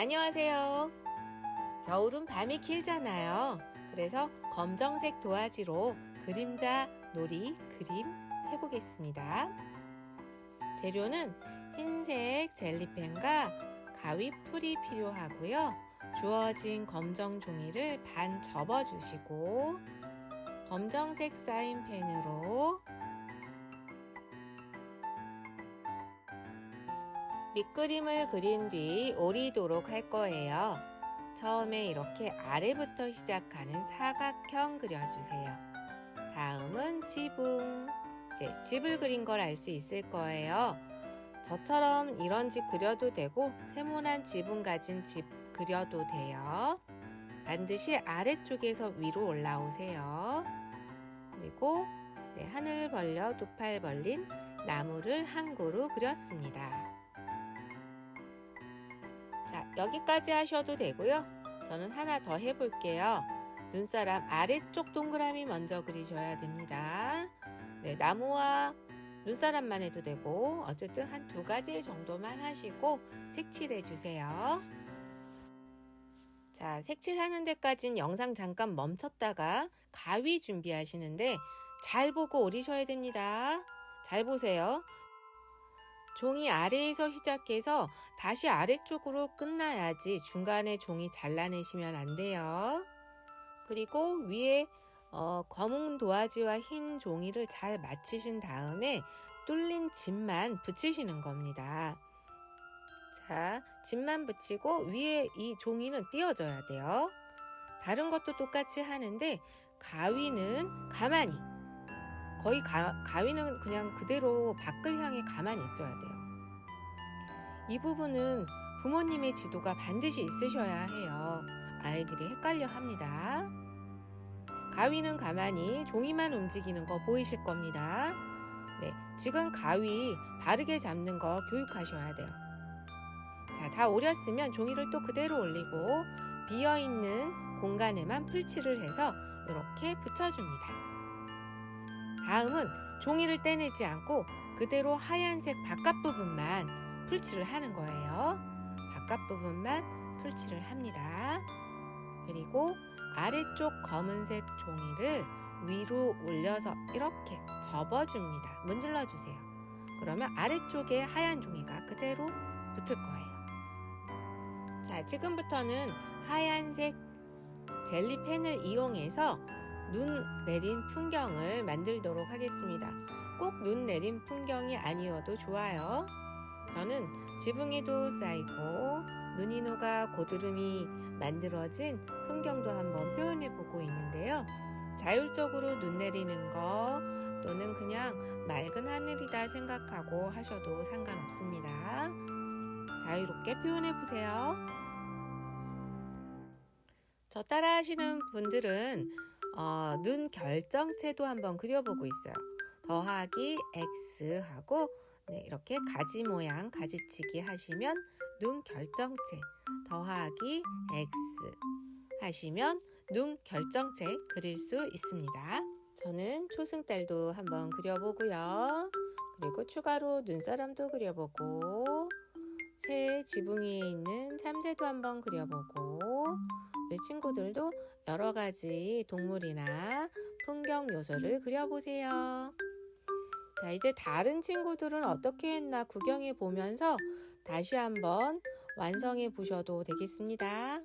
안녕하세요. 겨울은 밤이 길잖아요. 그래서 검정색 도화지로 그림자 놀이 그림 해보겠습니다. 재료는 흰색 젤리펜과 가위풀이 필요하고요. 주어진 검정 종이를 반 접어주시고 검정색 사인펜으로 밑그림을 그린 뒤 오리도록 할 거예요. 처음에 이렇게 아래부터 시작하는 사각형 그려주세요. 다음은 지붕. 네, 집을 그린 걸 알 수 있을 거예요. 저처럼 이런 집 그려도 되고 세모난 지붕 가진 집 그려도 돼요. 반드시 아래쪽에서 위로 올라오세요. 그리고 네, 하늘 벌려 두 팔 벌린 나무를 한 그루 그렸습니다. 자, 여기까지 하셔도 되고요. 저는 하나 더 해볼게요. 눈사람 아래쪽 동그라미 먼저 그리셔야 됩니다. 네, 나무와 눈사람만 해도 되고, 어쨌든 한 두 가지 정도만 하시고 색칠해 주세요. 자, 색칠하는 데까진 영상 잠깐 멈췄다가 가위 준비하시는데 잘 보고 오리셔야 됩니다. 잘 보세요. 종이 아래에서 시작해서 다시 아래쪽으로 끝나야지 중간에 종이 잘라내시면 안 돼요. 그리고 위에 어, 검은 도화지와 흰 종이를 잘 맞추신 다음에 뚫린 집만 붙이시는 겁니다. 자, 집만 붙이고 위에 이 종이는 띄워줘야 돼요. 다른 것도 똑같이 하는데 가위는 가만히 거의 가, 가위는 그냥 그대로 밖을 향해 가만히 있어야 돼요. 이 부분은 부모님의 지도가 반드시 있으셔야 해요. 아이들이 헷갈려 합니다. 가위는 가만히 종이만 움직이는 거 보이실 겁니다. 네, 지금 가위 바르게 잡는 거 교육하셔야 돼요. 자, 다 오렸으면 종이를 또 그대로 올리고 비어있는 공간에만 풀칠을 해서 이렇게 붙여줍니다. 다음은 종이를 떼내지 않고 그대로 하얀색 바깥 부분만 풀칠을 하는 거예요. 바깥 부분만 풀칠을 합니다. 그리고 아래쪽 검은색 종이를 위로 올려서 이렇게 접어줍니다. 문질러 주세요. 그러면 아래쪽에 하얀 종이가 그대로 붙을 거예요. 자, 지금부터는 하얀색 젤리펜을 이용해서 눈 내린 풍경을 만들도록 하겠습니다. 꼭 눈 내린 풍경이 아니어도 좋아요. 저는 지붕에도 쌓이고 눈이 녹아 고드름이 만들어진 풍경도 한번 표현해 보고 있는데요. 자율적으로 눈 내리는 거 또는 그냥 맑은 하늘이다 생각하고 하셔도 상관없습니다. 자유롭게 표현해 보세요. 저 따라 하시는 분들은 어, 눈 결정체도 한번 그려보고 있어요. 더하기 X 하고 네, 이렇게 가지 모양 가지치기 하시면 눈 결정체 더하기 X 하시면 눈 결정체 그릴 수 있습니다. 저는 초승달도 한번 그려보고요. 그리고 추가로 눈사람도 그려보고 새 지붕 위에 있는 참새도 한번 그려보고 우리 친구들도 여러 가지 동물이나 풍경 요소를 그려보세요. 자, 이제 다른 친구들은 어떻게 했나 구경해 보면서 다시 한번 완성해 보셔도 되겠습니다.